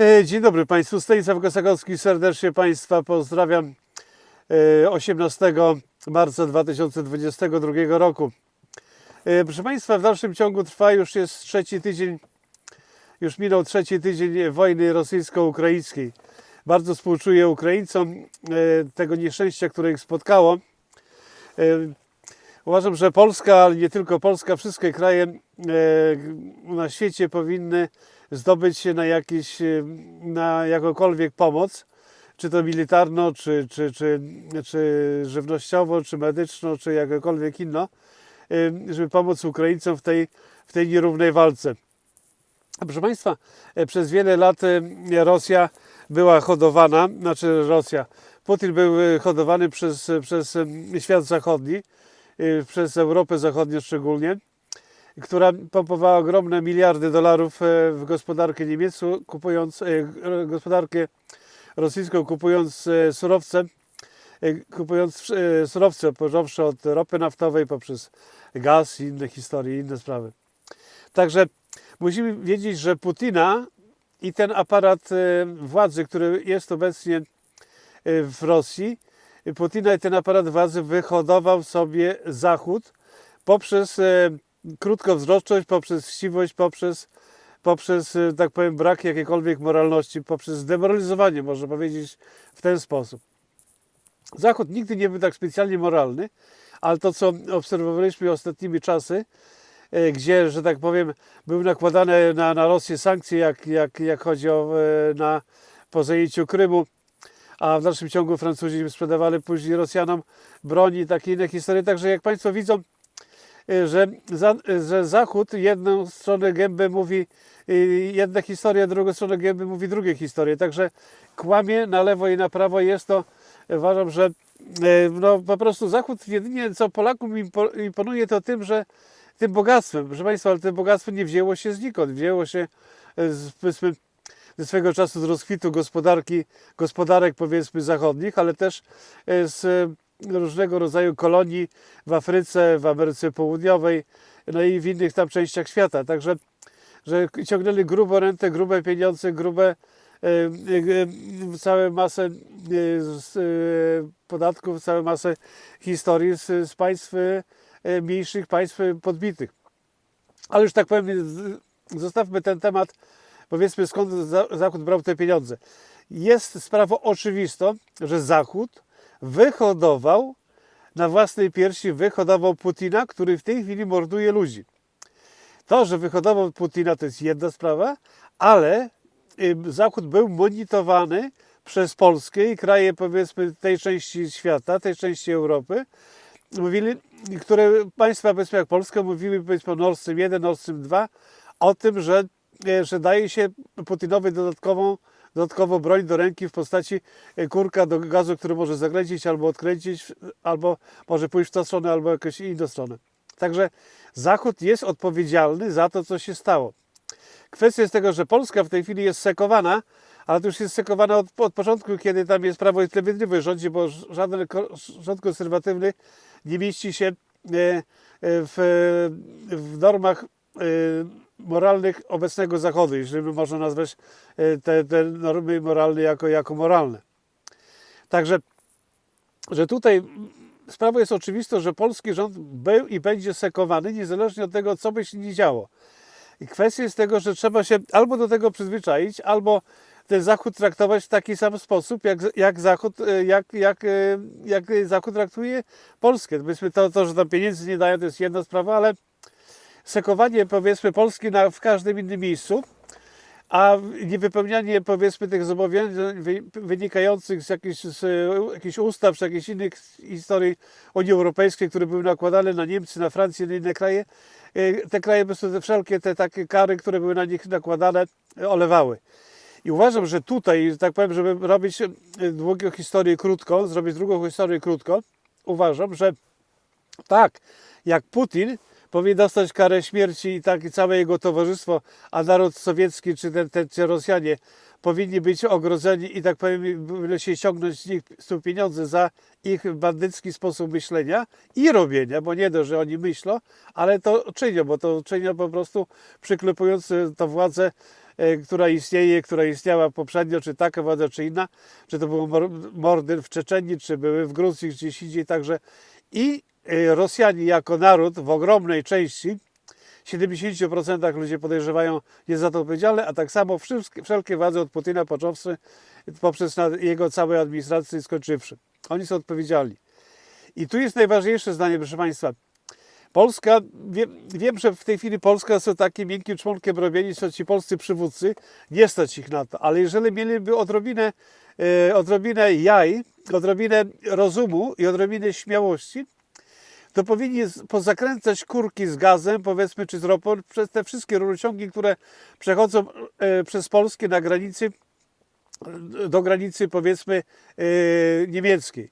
E, Dzień dobry Państwu, Stanisław Kosakowski, serdecznie Państwa pozdrawiam e, 18 marca 2022 roku. E, Proszę Państwa, w dalszym ciągu trwa już jest trzeci tydzień, już minął trzeci tydzień wojny rosyjsko-ukraińskiej. Bardzo współczuję Ukraińcom e, tego nieszczęścia, które ich spotkało. E, Uważam, że Polska, ale nie tylko Polska, wszystkie kraje e, na świecie powinny zdobyć się na jakiś, e, na jakąkolwiek pomoc, czy to militarno, czy, czy, czy, czy żywnościowo, czy medyczno, czy jakkolwiek inno, e, żeby pomóc Ukraińcom w tej, w tej nierównej walce. Proszę Państwa, e, przez wiele lat Rosja była hodowana, znaczy Rosja, Putin był hodowany przez, przez świat zachodni, przez Europę Zachodnią szczególnie, która pompowała ogromne miliardy dolarów e, w gospodarkę niemiecką, kupując e, gospodarkę rosyjską, kupując e, surowce, kupując surowce, począwszy od ropy naftowej poprzez gaz i inne historie, inne sprawy. Także musimy wiedzieć, że Putina i ten aparat władzy, który jest obecnie w Rosji, Putina i ten aparat władzy wyhodował sobie Zachód poprzez krótkowzroczność, poprzez chciwość, poprzez, poprzez, e, tak powiem, brak jakiejkolwiek moralności, poprzez demoralizowanie, można powiedzieć w ten sposób. Zachód nigdy nie był tak specjalnie moralny, ale to, co obserwowaliśmy ostatnimi czasy, e, gdzie, że tak powiem, były nakładane na, na Rosję sankcje, jak, jak, jak chodzi o e, na, po zajęciu Krymu, a w dalszym ciągu Francuzi sprzedawali później Rosjanom broń i takie inne historie. Także jak Państwo widzą, że, za, że Zachód jedną stronę gębę mówi e, jedna historia, drugą stronę gęby mówi drugie historie. Także kłamie na lewo i na prawo. Jest to, uważam, że no, po prostu Zachód jedynie co Polakom impo- imponuje to tym, że tym bogactwem, proszę Państwa, ale to bogactwo nie wzięło się znikąd, wzięło się z, powiedzmy, ze swego czasu z rozkwitu gospodarki, gospodarek powiedzmy zachodnich, ale też z różnego rodzaju kolonii w Afryce, w Ameryce Południowej, no i w innych tam częściach świata. Także, że ciągnęli grubą rentę, grube pieniądze, grube e, e, całą masę e, podatków, całą masę historii z, z państw mniejszych, państw podbitych. Ale już tak powiem, zostawmy ten temat, powiedzmy skąd Za- Zachód brał te pieniądze. Jest sprawą oczywistą, że Zachód wyhodował na własnej piersi, wyhodował Putina, który w tej chwili morduje ludzi. To, że wyhodował Putina, to jest jedna sprawa, ale Zachód był monitorowany przez Polskę i kraje, powiedzmy, tej części świata, tej części Europy, mówili, które państwa, powiedzmy jak Polska, mówiły powiedzmy Nord Stream 1, Nord Stream 2, o tym, że, e, że daje się Putinowi dodatkową, dodatkową broń do ręki w postaci e, kurka do gazu, który może zakręcić albo odkręcić, albo może pójść w tą stronę, albo jakąś inną stronę. Także Zachód jest odpowiedzialny za to, co się stało. Kwestia jest tego, że Polska w tej chwili jest sekowana, ale to już jest sekowana od, od początku, kiedy tam jest Prawo i Sprawiedliwość rządzi, bo żaden rząd konserwatywny nie mieści się e, e, w, w normach moralnych obecnego Zachodu, jeżeli można nazwać e, te, te normy moralne jako, jako moralne. Także, że tutaj sprawą jest oczywistą, że polski rząd był i będzie sekowany, niezależnie od tego, co by się nie działo. I kwestia jest tego, że trzeba się albo do tego przyzwyczaić, albo ten Zachód traktować w taki sam sposób, jak, jak, Zachód, e, jak, jak, e, jak Zachód traktuje Polskę. Powiedzmy to, to, że tam pieniędzy nie dają, to jest jedna sprawa, ale sekowanie powiedzmy Polski na, w każdym innym miejscu, a niewypełnianie powiedzmy tych zobowiązań wy- wynikających z jakichś, z jakichś ustaw, czy jakichś innych historii Unii Europejskiej, które były nakładane na Niemcy, na Francję, na inne kraje, e, te kraje po prostu wszelkie te takie kary, które były na nich nakładane, e, olewały. I uważam, że tutaj, tak powiem, żeby robić e, długą historię krótką, zrobić drugą historię krótką, uważam, że tak, jak Putin powinien dostać karę śmierci i tak i całe jego towarzystwo, a naród sowiecki czy ten, ten czy Rosjanie powinni być ogrodzeni i tak powiem, się ściągnąć z nich z pieniądze za ich bandycki sposób myślenia i robienia, bo nie dość, że oni myślą, ale to czynią, bo to czynią po prostu przyklepując to władzę e, która istnieje, która istniała poprzednio, czy taka władza, czy inna, czy to były mor- mordy w Czeczenii, czy były w Gruzji, gdzieś indziej, także i Rosjanie jako naród w ogromnej części, 70% ludzie podejrzewają jest za to odpowiedzialne, a tak samo wszystkie, wszelkie władze od Putina począwszy poprzez jego całej administracji skończywszy. Oni są odpowiedzialni. I tu jest najważniejsze zdanie, proszę Państwa. Polska, wiem, że w tej chwili Polska są takim miękkim członkiem robieni, są ci polscy przywódcy, nie stać ich na to, ale jeżeli mieliby odrobinę, e, odrobinę jaj, odrobinę rozumu i odrobinę śmiałości, to powinni pozakręcać kurki z gazem, powiedzmy, czy z ropą, przez te wszystkie rurociągi, które przechodzą e, przez Polskę na granicy, do granicy, powiedzmy, e, niemieckiej.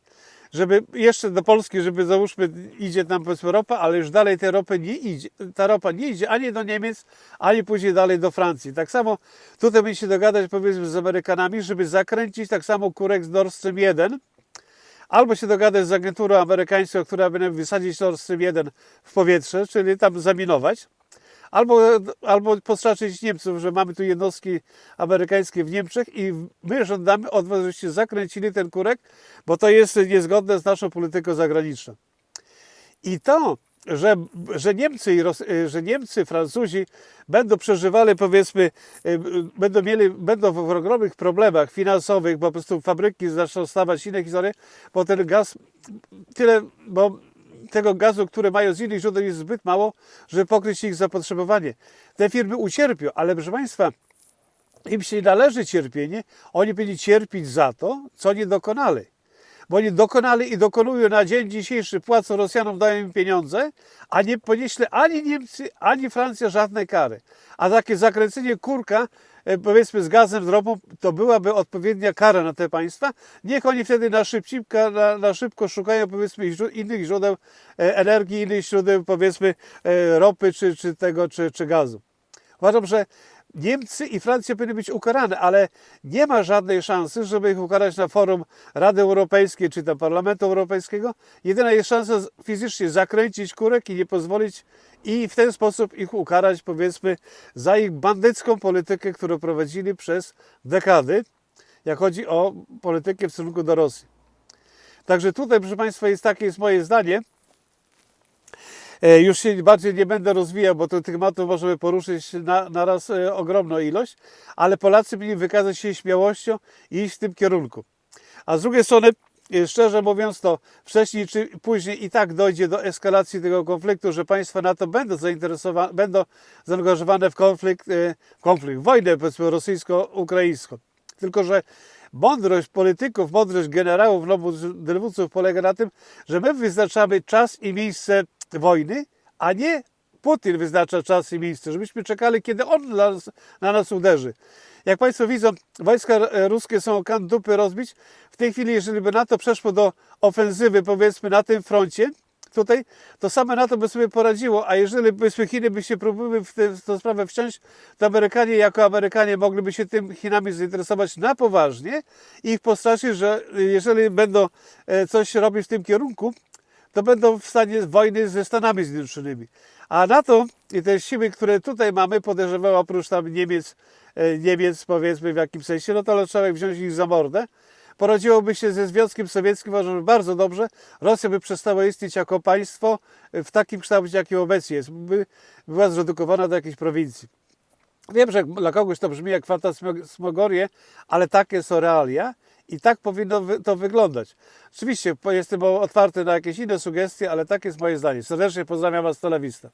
Żeby jeszcze do Polski, żeby załóżmy, idzie tam powiedzmy ropa, ale już dalej tej ropy nie idzie, ta ropa nie idzie ani do Niemiec, ani później dalej do Francji. Tak samo tutaj powinni się dogadać, powiedzmy, z Amerykanami, żeby zakręcić tak samo kurek z Nord Stream 1, albo się dogadać z agenturą amerykańską, która będzie wysadzić Nord Stream 1 w powietrze, czyli tam zaminować, albo, albo postraszyć Niemców, że mamy tu jednostki amerykańskie w Niemczech i my żądamy od was, żebyście zakręcili ten kurek, bo to jest niezgodne z naszą polityką zagraniczną. I to, że, że, Niemcy, y, że Niemcy, Francuzi będą przeżywali, powiedzmy, y, y, będą mieli, będą w ogromnych problemach finansowych, bo po prostu fabryki zaczną stawać inne historie, bo ten gaz, tyle, bo tego gazu, które mają z innych źródeł jest zbyt mało, żeby pokryć ich zapotrzebowanie. Te firmy ucierpią, ale proszę Państwa, im się należy cierpienie, oni byli cierpieć za to, co nie dokonali. Bo oni dokonali i dokonują na dzień dzisiejszy, płacą Rosjanom, dają im pieniądze, a nie ponieśli ani Niemcy, ani Francja żadnej kary. A takie zakręcenie kurka, e, powiedzmy z gazem, z ropą, to byłaby odpowiednia kara na te państwa. Niech oni wtedy na szybcika, na, na szybko szukają powiedzmy innych źródeł e, energii, innych źródeł powiedzmy e, ropy czy, czy tego, czy, czy gazu. Uważam, że Niemcy i Francja powinny być ukarane, ale nie ma żadnej szansy, żeby ich ukarać na forum Rady Europejskiej czy tam Parlamentu Europejskiego. Jedyna jest szansa fizycznie zakręcić kurek i nie pozwolić i w ten sposób ich ukarać, powiedzmy, za ich bandycką politykę, którą prowadzili przez dekady, jak chodzi o politykę w stosunku do Rosji. Także tutaj, proszę Państwa, jest takie jest moje zdanie. E, Już się bardziej nie będę rozwijał, bo to tematów możemy poruszyć na, na raz e, ogromną ilość, ale Polacy powinni wykazać się śmiałością i iść w tym kierunku. A z drugiej strony, e, szczerze mówiąc, to wcześniej czy później i tak dojdzie do eskalacji tego konfliktu, że państwa NATO będą zainteresowane, będą zaangażowane w konflikt, konflikt, wojnę rosyjsko-ukraińską. Tylko, że mądrość polityków, mądrość generałów, dowódców polega na tym, że my wyznaczamy czas i miejsce wojny, a nie Putin wyznacza czas i miejsce, żebyśmy czekali, kiedy on na nas, na nas uderzy. Jak Państwo widzą, wojska e, ruskie są o kan dupy rozbić. W tej chwili, jeżeli by NATO przeszło do ofensywy, powiedzmy, na tym froncie, tutaj, to same NATO by sobie poradziło, a jeżeli byśmy Chiny by się próbowały w, tę- sprawę wciąć, to Amerykanie jako Amerykanie mogliby się tym Chinami zainteresować na poważnie i ich postraszyć, że jeżeli będą e, coś robić w tym kierunku, to będą w stanie wojny ze Stanami Zjednoczonymi. A NATO i te siły, które tutaj mamy, podejrzewam oprócz tam Niemiec, e, Niemiec powiedzmy w jakimś sensie, no to trzeba wziąć ich za mordę. Porodziłoby się ze Związkiem Sowieckim, uważam, bardzo dobrze. Rosja by przestała istnieć jako państwo w takim kształcie, jakim obecnie jest. By była zredukowana do jakiejś prowincji. Wiem, że dla kogoś to brzmi jak fantasmagorie, ale takie są realia i tak powinno to wyglądać. Oczywiście jestem otwarty na jakieś inne sugestie, ale takie jest moje zdanie. Serdecznie pozdrawiam Was Telewista.